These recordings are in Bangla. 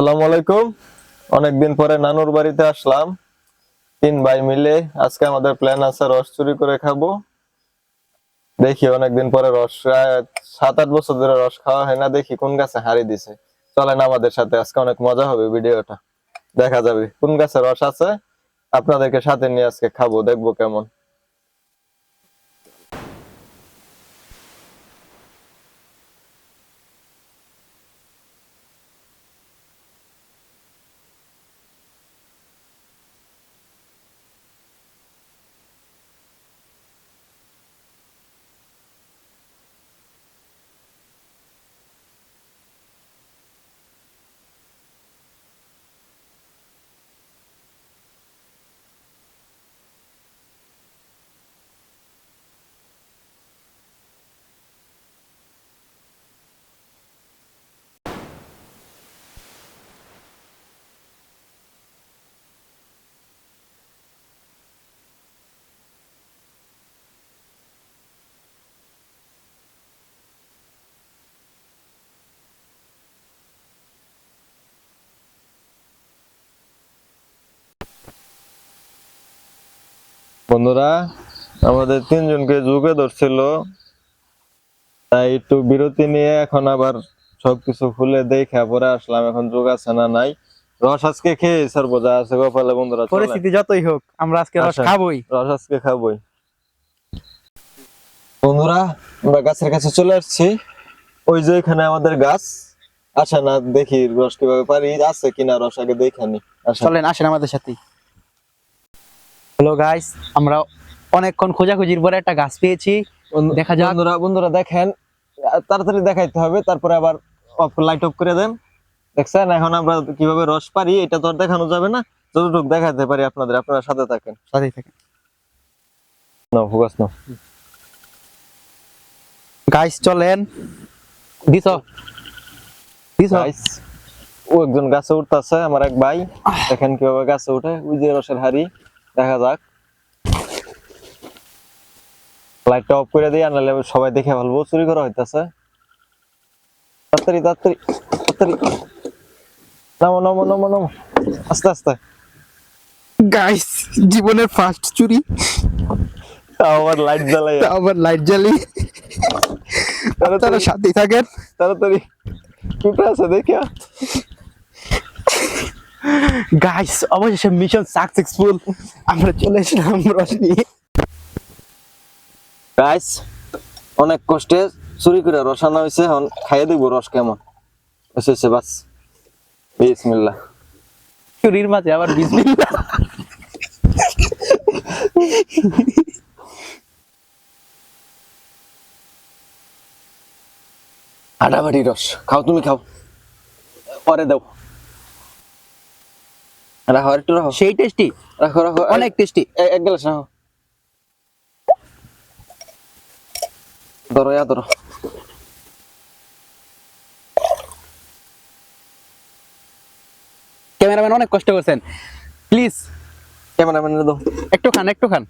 আসসালামু আলাইকুম। অনেকদিন পরে নানুর বাড়িতে আসলাম। তিন ভাই মিলে আজকে আমাদের প্ল্যান আছে রস চুরি করে খাব। দেখি অনেকদিন পরে রস সাত আট বছর ধরে রস খাওয়া হয় না, দেখি কোন গাছে হারি দিছে। চলেন আমাদের সাথে, আজকে অনেক মজা হবে ভিডিওটা। দেখা যাবে কোন গাছে রস আছে, আপনাদেরকে সাথে নিয়ে আজকে খাব, দেখব কেমন। বন্ধুরা আমাদের তিনজনকে যুগে ধরছিল। তাই একটু বিরতি নিয়ে এখন আবার সবকিছু খুলে দেখে পরে আসলাম এখন যোগ আছে না নাই। রস আজকে খেয়ে স্যার বোঝা আছে গোপালে বন্ধুরা পরিস্থিতি যতই হোক আমরা আজকে রস আচ্ছা। খাবোই। রস আজকে খাবোই। বন্ধুরা আমরা গাছের কাছে চলে আসছি। ওই যে এখানে আমাদের গাছ। আচ্ছা না দেখি রস কীভাবে পারি আছে কিনা রস আগে দেখে নি। আচ্ছা চলেন আসেন আমাদের সাথে হ্যালো গাইস আমরা অনেকক্ষণ খোঁজাখুঁজির পরে একটা গাছ পেয়েছি। দেখা যাক। বন্ধুরা বন্ধুরা দেখেন তাড়াতাড়ি দেখাইতে হবে তারপরে আবার অফ লাইট অফ করে দেন। দেখছেন এখন আমরা কীভাবে রস পারি এটা তো আর দেখানো যাবে না। যতটুকু দেখাতে পারি আপনাদের আপনারা সাথে থাকেন। সাথেই থাকেন। না ফোকাস না গাইস চলেন। দিছ? দিছ? গাইস ও একজন গাছে উঠতেছে আমার এক ভাই। দেখেন কীভাবে গাছে উঠে ওই যে রসের হাড়ি। দেখা যাক। লাইটটা অফ করে দিই আর নাহলে সবাই দেখে ফেলব। চুরি করা হইতাছে। তাড়াতাড়ি তাড়াতাড়ি তাড়াতাড়ি। নামো নামো নামো নামো। আস্তে আস্তে। গাইস জীবনের ফার্স্ট চুরি। আবার লাইট জ্বালাই। আবার লাইট জ্বালি। তারা তাড়াতাড়ি সাথেই থাকেন। তাড়াতাড়ি। কুটা আছে দেখিয়া গাইস অবশেষে মিশন সাকসেসফুল আমরা চলে এসেছিলাম রস নিয়ে গাইস অনেক কষ্টে চুরি করে রস আনা হয়েছে এখন খাইয়ে দেখব রস কেমন? হয়েছে বাস। বিসমিল্লাহ। চুরির মাঝে আবার বিসমিল্লাহ। আটাবাটি রস। খাও তুমি খাও। পরে দাও। রাখো একটু রাখো। সেই টেস্টি? রাখো রাখো। অনেক টেস্টি। এক গ্লাস রাখো। ধরো ইয়া ধরো। ক্যামেরাম্যান অনেক কষ্ট করছেন। প্লিজ। ক্যামেরাম্যান দাও। একটু খান একটু খান।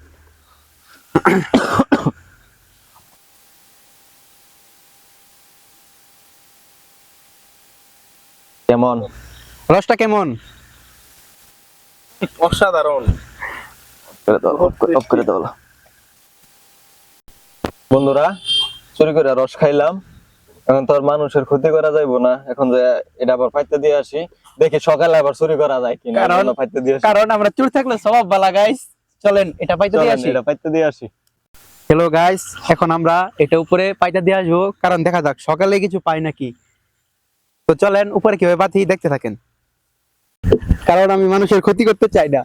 কেমন? রসটা কেমন? অসাধারণ। করে দাও। বন্ধুরা চুরি করে রস খাইলাম। এখন তো আর মানুষের ক্ষতি করা যাইবো না। এখন যে এটা আবার পাইতে দিয়ে আসি দেখি সকালে আবার চুরি করা যায় কিনা কারণ- পাইতে দিয়ে কারণ আমরা চুর থাকলে স্বভাব বালা গাইস চলেন এটা পাইতে দিয়ে আসি। এটা পাইতে দিয়ে আসি। হ্যালো গাইস এখন আমরা এটা উপরে পাইতে দিয়ে আসব। কারণ দেখা যাক সকালে কিছু পাই নাকি। তো চলেন উপরে কীভাবে পাতি দেখতে থাকেন। কারণ আমি মানুষের ক্ষতি করতে চাই না।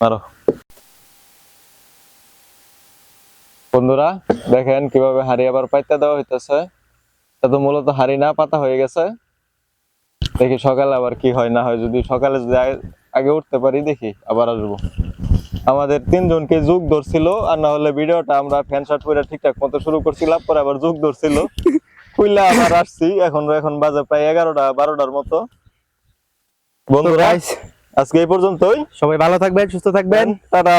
মারো বন্ধুরা দেখেন কীভাবে হাড়ি আবার পাইতে দেওয়া হইতেছে। এটা তো মূলত হাড়ি না পাতা হয়ে গেছে। দেখি সকালে আবার কি হয় না হয় যদি সকালে যদি আগে- উঠতে পারি দেখি আবার আসব। আমাদের তিনজনকে যুগ ধরছিল আর না হলে ভিডিওটা আমরা ফ্যান শার্ট পরে ঠিকঠাক মতো শুরু করছিলাম পরে আবার যুগ ধরছিল। খুইলা আবার আসছি এখন এখন বাজে প্রায় এগারোটা বারোটার মতো। বন্ধুরা আজকে এই পর্যন্তই। সবাই ভালো থাকবেন সুস্থ থাকবেন। তারা